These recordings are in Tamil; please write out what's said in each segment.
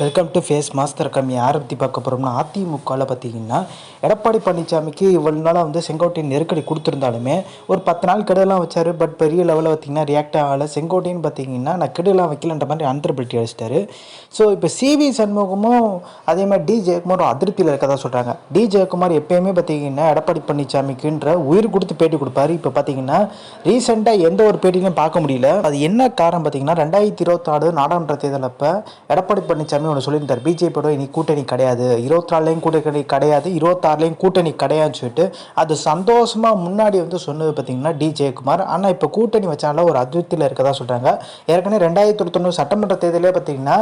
வெல்கம் டு ஃபேஸ் மாஸ்டர் கம்மி யாரை பற்றி பார்க்க போகிறோம்னா அதிமுகவில் பார்த்தீங்கன்னா எடப்பாடி பழனிசாமிக்கு இவ்வளோ நாளாக வந்து செங்கோட்டையன் நெருக்கடி கொடுத்துருந்தாலுமே ஒரு பத்து நாள் கெடுதலாம் வச்சார். பட் பெரிய லெவலில் பார்த்தீங்கன்னா ரியாக்ட் ஆகலை. செங்கோட்டையன் பார்த்தீங்கன்னா நான் கெடுதலாம் வைக்கலன்ற மாதிரி அந்தர்பிலிட்டி அடிச்சிட்டாரு. ஸோ இப்போ சிவி சண்முகமும் அதே மாதிரி டி ஜெயக்குமாரும் அதிருப்தியில் இருக்கதா சொல்கிறாங்க டி ஜெயக்குமார் எப்பயுமே பார்த்தீங்கன்னா எடப்பாடி பழனிசாமிக்குன்ற உயிர் கொடுத்து பேட்டி கொடுப்பாரு. இப்போ பார்த்தீங்கன்னா ரீசெண்டாக எந்த ஒரு பேட்டிலையும் பார்க்க முடியல. அது என்ன காரணம் பார்த்தீங்கன்னா ரெண்டாயிரத்தி இருபத்தாறு நாடாளுமன்ற தேர்தல் அப்போ எடப்பாடி பழனிசாமி ஒன்று சொல்லியிருந்தார். பிஜேபியோட இனி கூட்டணி கிடையாது. இருபத்தி நாலுலேயும் கூட்டணி கிடையாது. இருபத்தாறுலேயும் கூட்டணி கிடையாதுன்னு சொல்லிட்டு அது சந்தோஷமாக முன்னாடி வந்து சொன்னது பார்த்தீங்கன்னா டி ஜெயக்குமார் ஆனால் இப்போ கூட்டணி வச்சனால ஒரு அதிருப்தியில் இருக்கதா சொல்கிறாங்க ஏற்கனவே ரெண்டாயிரத்தி தொண்ணூறு சட்டமன்ற தேர்தலே பார்த்தீங்கன்னா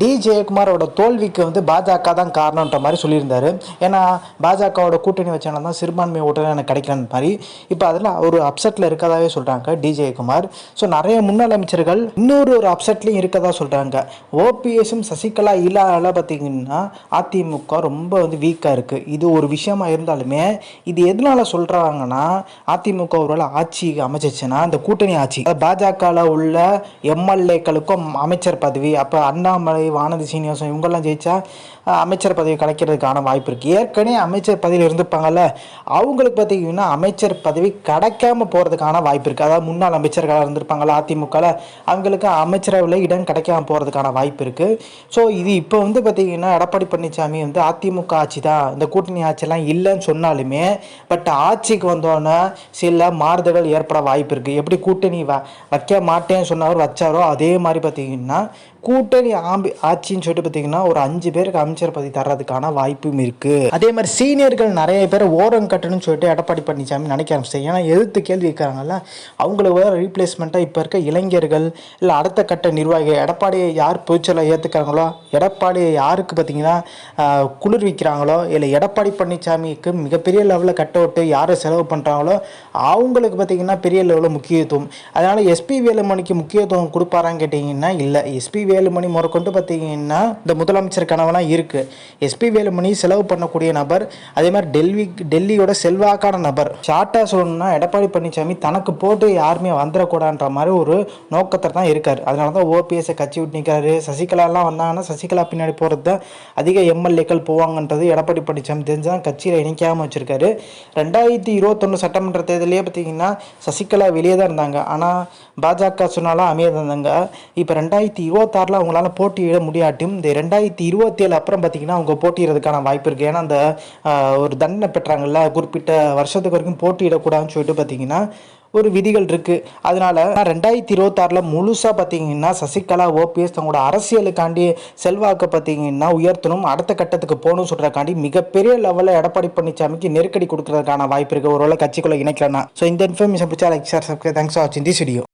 டி ஜெயக்குமாரோட தோல்விக்கு வந்து பாஜக தான் காரணன்ற மாதிரி சொல்லியிருந்தாரு. ஏன்னா பாஜகவோட கூட்டணி வச்சனால தான் சிறுபான்மை ஓட்டு எனக்கு கிடைக்கலன்னு மாதிரி. இப்போ அதில் ஒரு அப்செட்டில் இருக்கதாவே சொல்கிறாங்க டி ஜெயக்குமார் ஸோ நிறைய முன்னாள் அமைச்சர்கள் இன்னொரு ஒரு அப்செட்லையும் இருக்கதா சொல்கிறாங்க ஓபிஎஸும் சசிகலா இல்லாத பார்த்தீங்கன்னா அதிமுக ரொம்ப வந்து வீக்காக இருக்குது இது ஒரு விஷயமா இருந்தாலுமே இது எதனால் சொல்கிறாங்கன்னா அதிமுக ஒரு வேளை ஆட்சி அமைச்சிச்சுன்னா இந்த கூட்டணி ஆட்சி பாஜகவில் உள்ள எம்எல்ஏக்களுக்கும் அமைச்சர் பதவி அப்போ அண்ணாமலை வானதி சீனிவாசன் இவங்கெல்லாம் ஜெயிச்சா அமைச்சர் பதவி கிடைக்கிறதுக்கான வாய்ப்பு இருக்குது ஏற்கனவே அமைச்சர் பதவியில் இருந்துப்பாங்கல்ல அவங்களுக்கு பார்த்தீங்கன்னா அமைச்சர் பதவி கிடைக்காம போகிறதுக்கான வாய்ப்பு இருக்குது அதாவது முன்னாள் அமைச்சர்களாக இருந்திருப்பாங்கள்ல அதிமுகவில் அவங்களுக்கு அமைச்சரவையில் இடம் கிடைக்காம போகிறதுக்கான வாய்ப்பு இருக்குது ஸோ இது இப்போ வந்து பார்த்தீங்கன்னா எடப்பாடி பழனிசாமி வந்து அதிமுக ஆட்சி தான் இந்த கூட்டணி ஆட்சியெல்லாம் இல்லைன்னு சொன்னாலுமே பட் ஆட்சிக்கு வந்தோன்னே சில மாறுதல்கள் ஏற்பட வாய்ப்பு இருக்குது எப்படி கூட்டணி வ வைக்க மாட்டேன்னு சொன்னவர் வச்சாரோ அதே மாதிரி பார்த்தீங்கன்னா கூட்டணி ஆம்பி ஆட்சின்னு சொல்லிட்டு பார்த்தீங்கன்னா ஒரு அஞ்சு பேருக்கு அமைச்சர் பதவி தர்றதுக்கான வாய்ப்பும் இருக்குது அதே மாதிரி சீனியர்கள் நிறைய பேர் ஓரம் கட்டணும்னு சொல்லிட்டு எடப்பாடி பழனிசாமி நினைக்க ஆரம்பிச்சிட்டாங்க. ஏன்னா எதிர்த்து கேள்வி இருக்கிறாங்கல்ல அவங்களுக்கு வேறு ரீப்ளேஸ்மெண்ட்டாக இப்போ இருக்க இளைஞர்கள் இல்லை அடுத்த கட்ட நிர்வாகிகள் எடப்பாடியை யார் பொதுச்செயலாக ஏற்றுக்கிறாங்களோ எடப்பாடி யாருக்கு பார்த்தீங்கன்னா குளிர் குளிர்விக்கிறாங்களோ இல்லை எடப்பாடி பழனிசாமிக்கு மிகப்பெரிய லெவலில் கட் அவுட்டு யாரை செலவு பண்ணுறாங்களோ அவங்களுக்கு பார்த்தீங்கன்னா பெரிய லெவலில் முக்கியத்துவம். அதனால் எஸ்பி வேலுமணிக்கு முக்கியத்துவம் கொடுப்பாரான்னு கேட்டிங்கன்னா இல்லை. எஸ்பி வேலுமணி முறைக்கொண்டு பார்த்தீங்கன்னா இந்த முதலமைச்சர் கனவெல்லாம் இருக்குது எஸ்பி வேலுமணி செலவு பண்ணக்கூடிய நபர் அதே மாதிரி டெல்லி டெல்லியோட செல்வாக்கான நபர். ஷார்ட்டாக சொல்லணும்னா எடப்பாடி பழனிசாமி தனக்கு போட்டு யாருமே வந்துடக்கூடாதுன்ற மாதிரி ஒரு நோக்கத்தில் தான் இருக்கார். அதனால தான் ஓபிஎஸ்ஸை கட்சி விட்டு நிற்கிறாரு சசிகலாலாம் வந்தாங்கன்னா சசிகலா பின்னாடி போகிறது தான் அதிக எம்எல்ஏக்கள் போவாங்கன்றது எடப்பாடி பழனிசாமி தெரிஞ்சு தான் கட்சியில் இணைக்காமல் வச்சுருக்காரு. ரெண்டாயிரத்தி இருபத்தொன்று சட்டமன்ற தேர்தலே பார்த்தீங்கன்னா சசிகலா வெளியே தான் இருந்தாங்க. ஆனால் பாஜக சொன்னாலும் அமைய இருந்தாங்க. இப்போ ரெண்டாயிரத்தி இருபத்தாறில் அவங்களால போட்டியிட முடியாட்டும் இந்த ரெண்டாயிரத்தி இருபத்தேழு அப்புறம் பார்த்தீங்கன்னா அவங்க போட்டியிடறதுக்கான வாய்ப்பு இருக்குது ஏன்னா அந்த ஒரு தண்டனை பெற்றாங்கல்ல குறிப்பிட்ட வருஷத்துக்கு வரைக்கும் போட்டியிடக்கூடாதுன்னு சொல்லிட்டு பார்த்தீங்கன்னா ஒரு விதிகள் இருக்குது அதனால் ரெண்டாயிரத்தி இருபத்தாறில் முழுசாக பார்த்தீங்கன்னா சசிகலா ஓபிஎஸ் தங்களோட அரசியலுக்காண்டி செல்வாக்கை பார்த்தீங்கன்னா உயர்த்தணும் அடுத்த கட்டத்துக்கு போகணும் சொல்கிறக்காண்டி மிகப்பெரிய லெவலில் எடப்பாடி பழனிசாமிக்கு நெருக்கடி கொடுக்கறதுக்கான வாய்ப்பு இருக்குது ஒருவேளை கட்சிக்குள்ளே இணைக்கலன்னா. ஸோ இந்த இன்ஃபர்மேஷன் பிடிச்சா like sir subscribe thanks for வாட்சிங் தி வீடியோ